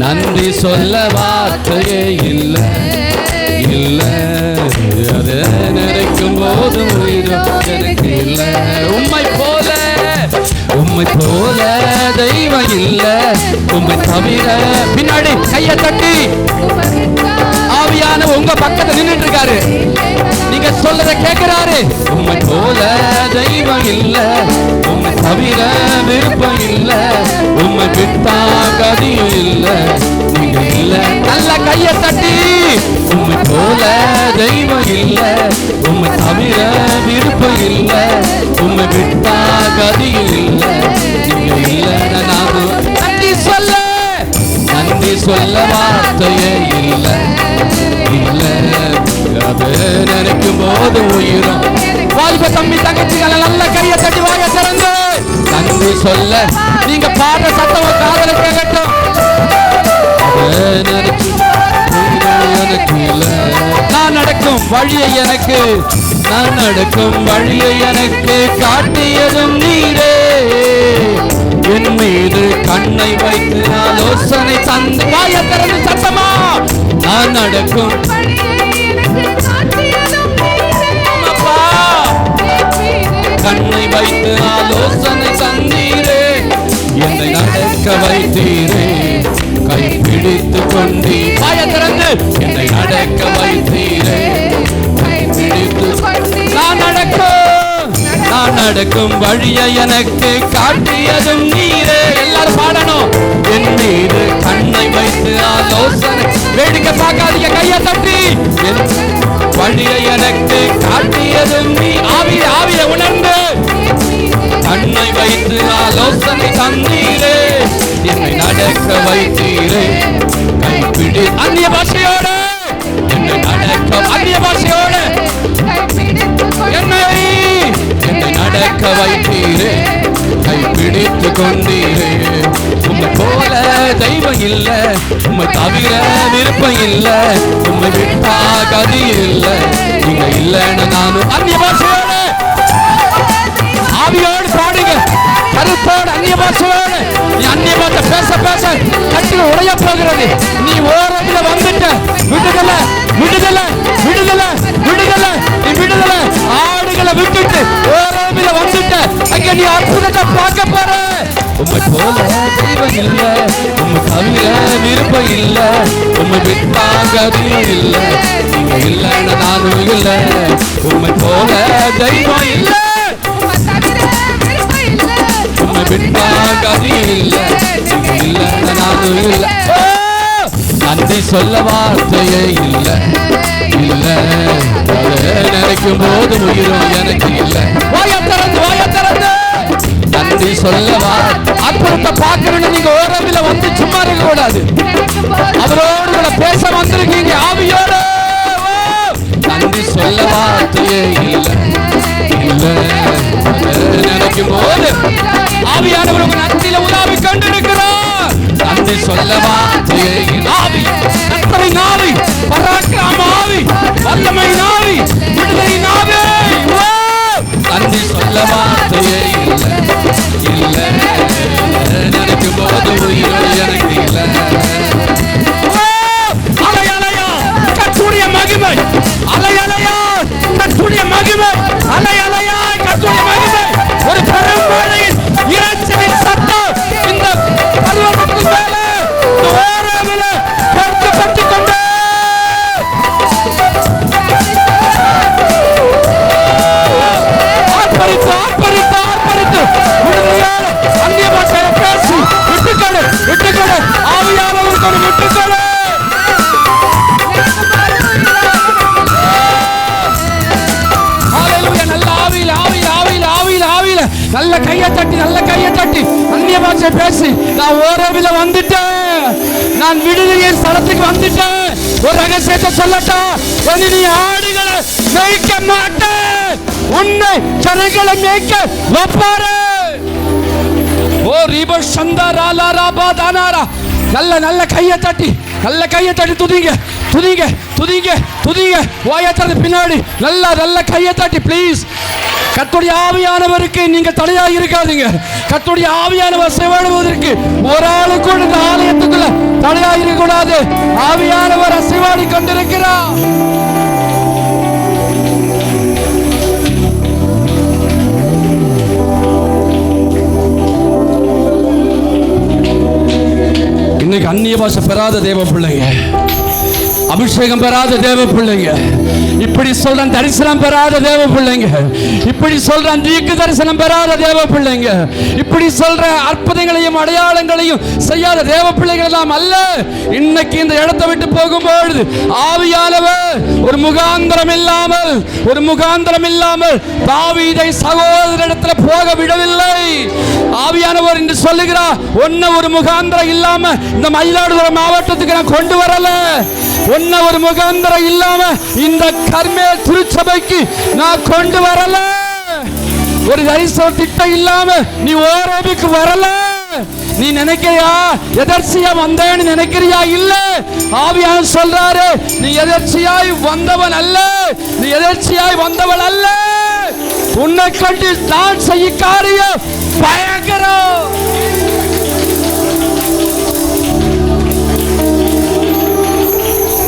நன்றி சொல்ல வார்த்தையே இல்லை இல்லை. அது நினைக்கும் போது எனக்கு இல்லை. உம்மை போல உம்மை போல தெய்வம் இல்லை. உம்மை தவிர பின்னாடி கைய தட்டி ஆவியான உங்க பக்கத்துல நின்றுட்டு இருக்காரு. நீங்க சொல்றத கேக்குறாரு. உம்மை போல தெய்வம் இல்ல உம்மை தவிர விருப்பம் இல்ல. உம்மை விட்டா கதியும் இல்ல நீங்க இல்ல நல்ல கைய தட்டி உண்மை போல தெய்வம் இல்ல உண்மை தவிர விருப்பம் இல்ல உண்மை விட்டா கதியும் இல்ல நீங்க இல்ல நானும் நன்றி சொல்ல நன்றி சொல்ல வார்த்தையே இல்லை. இல்ல அது நினைக்கும் போது உயிரும். வாலிப தம்பி தங்கச்சிகளை நல்ல கையை தட்டி வாய திறந்து நன்றி சொல்ல. நீங்க பாடுற சத்தம் வழியை எனக்கு நான் நடக்கும் வழியை எனக்கு காட்டியதும் நீரே. என் மீது கண்ணை வைத்து ஆலோசனை தந்து வாய திறந்து சத்தமா? நான் நடக்கும் கண்ணை வைத்து ஆலோசனை தந்தீரே. என்னை நடக்க வைத்தீரே. கை பிடித்து கொண்டீ வாய திறந்து என்னை நடக்க வைத்தீரே. நடக்கும் வழியை எனக்கு காட்டியதும் நீரே. எல்லாரும் பாடணும். என் மீது கண்ணை வைத்து ஆலோசனை. வேடிக்கை பார்க்காதீங்க கையை தட்டி. என் வழியை எனக்கு காட்டியதும் நீ. ஆவிய ஆவிய உணர்ந்து. கண்ணை வைத்து ஆலோசனை தந்தீரே. என்னை நடக்க வைத்தீரே. கைப்பிடி அந்நிய பாஷையோடு. என்னை நடக்க அந்நிய பாஷையோடு. நடக்க வைத்தீரே கை பிடித்து கொண்டீரே. உம்மை போல தெய்வம் இல்ல உம்மை தவிர விருப்பம் இல்ல உம்மை விட்டா கதி இல்ல. நீங்க இல்லைன்னு நானும் அந்நிய பாஷையோடு ஆவியோடு பாடுங்க. கருப்போடு அந்நிய பாஷையோடு நீ அந்நிய பாஷை பேச பேச கட்டில் உடைய போகிறது. நீ ஓரத்துல வந்துட்ட. விடுதல விருப்பம் இல்ல. உம்மை விட்டாங்கது இல்ல. இல்லைன்னு நானும் இல்ல. உம்மை போல தெய்வம் இல்ல. உம்மை விட்டாங்கது இல்ல. இல்லைன்னு நானும் இல்ல! நன்றி சொல்ல வார்த்தையே இல்ல. இல்ல. நினைக்கும் போது உயிரும் எனக்கு இல்ல. நன்றி அற்புதத்தை பார்க்கணும்னு நீங்க ஓரவில் வந்து சும்மா அவரோடு கூட பேச வந்திருக்கீங்க ஆவியோடு. நன்றி சொல்ல வார்த்தையே இல்லை. நினைக்கும் போது ஆவியானவர் உங்க நன்றியில உலாவி கண்டிருக்கிறார். நன்றி சொல்ல வார்த்தையே ஆவி நல்ல கையை தட்டி நல்ல கையை தட்டி அந்நிய பாஷை பேசி நான் ஓரவில வந்துட்டேன். நான் விடுதலை ஸ்தலத்துக்கு வந்துட்டேன். ஒரு ரகசியத்தை சொல்லட்டா? இனி நீ ஆடுகளை மேய்க்க மாட்டேன். உன்னை ஜனங்களை மேய்க்க வைப்பாரு ஓ ரீபர் சந்தா லாரா ராபா தானாரா. நல்ல நல்ல கையை தட்டி நல்ல கையை தட்டி துதிங்க. துதிங்க துதிங்க துதிங்க. ஓயத்தது பின்னாடி. நல்ல நல்ல கையை தட்டி ப்ளீஸ் கத்துடைய ஆவியானவருக்கு நீங்க தடையாக இருக்காதீங்க. கத்துடைய ஆவியானவர் சிவாடுவதற்கு ஒரு ஆளு கூட இந்த ஆலயத்துக்குள்ள தடையாக இருக்கக்கூடாது. ஆவியானவர் அசைவாடி கொண்டிருக்கிறார். அந்நிய பாஷை பெறாத தேவ பிள்ளைங்க. அபிஷேகம் பெறாத தேவ பிள்ளைங்க. இப்படி சொல்றேன் தரிசனம் பெறாத தேவ பிள்ளைங்க. இப்படி சொல்றேன் தீக்கு தரிசனம் பெறாத தேவ பிள்ளைங்க. இப்படி சொல்ற அற்புதங்களையும் அடையாளங்களையும் செய்யாத தேவ பிள்ளைகள் எல்லாம் அல்ல. இன்னைக்கு இந்த இடத்தை விட்டு போகும்பொழுது ஆவியானவர் ஒரு முகாந்திரம் இல்லாமல் ஒரு முகாந்திரம் இல்லாமல் தாவீதை சகோதரிடத்துல போக விடவில்லை. ஆவியானவர் என்று சொல்லுகிறார் ஒன்ன ஒரு முகாந்திரம் இல்லாம இந்த மயிலாடுதுறை மாவட்டத்துக்கு நான் கொண்டு வரல. ஒன்ன ஒரு முகாந்திரம் இல்லாம இந்த கர்மே திருச்சபைக்கு நான் கொண்டு வரல. ஒரு தரிசன திட்டம் இல்லாம நீ ஓரபிக்கு வரல. நீ நினைக்கிறியா? எதர்ச்சியா வந்தேன்னு நினைக்கிறியா? இல்ல. ஆவியான சொல்றாரு நீ எதர்ச்சியாய் வந்தவன் அல்ல. நீ எதர்ச்சியாய் வந்தவன் அல்ல. உன்னை கண்டு தான் செய்ய காரியம் பயங்கரம்.